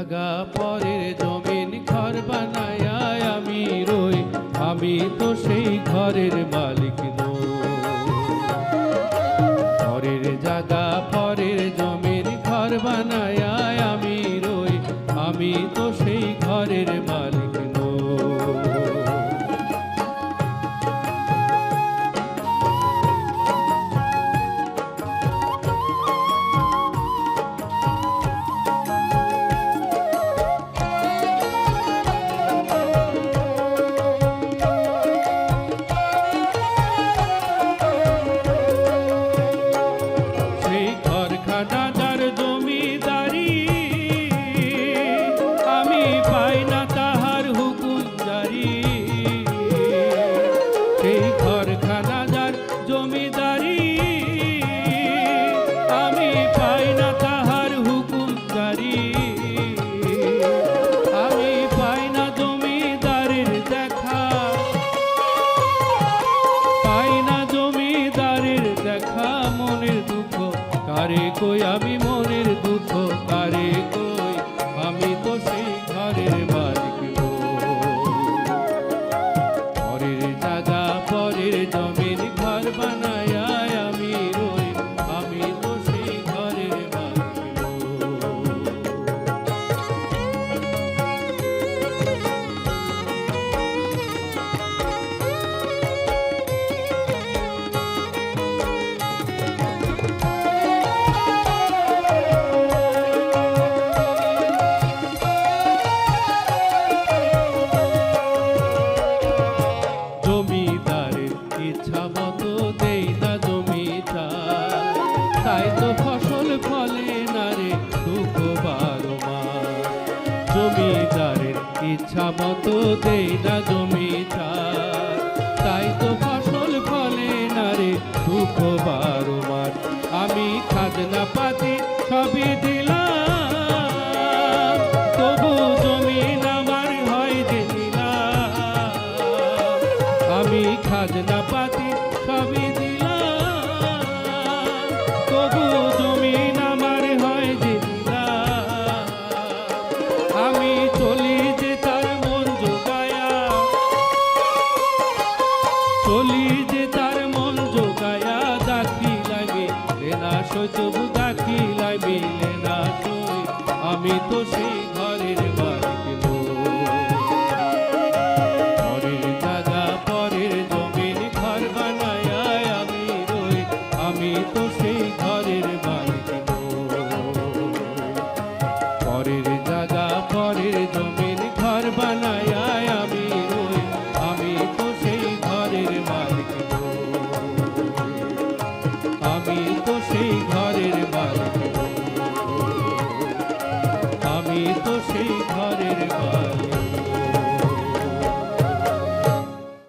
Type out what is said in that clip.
জায়গা পরের জমিন ঘর বানায় আমি রই। আমি তো সেই ঘরের মালিক পরের জাগা পরের জমিন ঘর বানায় আমি রই। আমি তো সেই ঘরের মালিক কারে কই? আমি মনের দুঃখ কারে কই? ইচ্ছা মতো দেই না জমিটা তাই তো ফসল ফলে না রে দুঃখ বারো মাস জমিদারের ইচ্ছা মতো দেই না জমিটা তাই তো ফসল ফলে না রে দুঃখ বারো মাস আমি খাজনা পাতি সবই খাজনা পাতি সবই তবু আমার হয় যে আমি চলি যে তার মন জোগায়া। চলি যে তার মন জোগায়া। দাখি লাগে, লেনা সই, তবু দাখি লাগে আমি তো সেই ঘরের তো সেই ঘরের মালিক পরের জায়গা পরের বানায়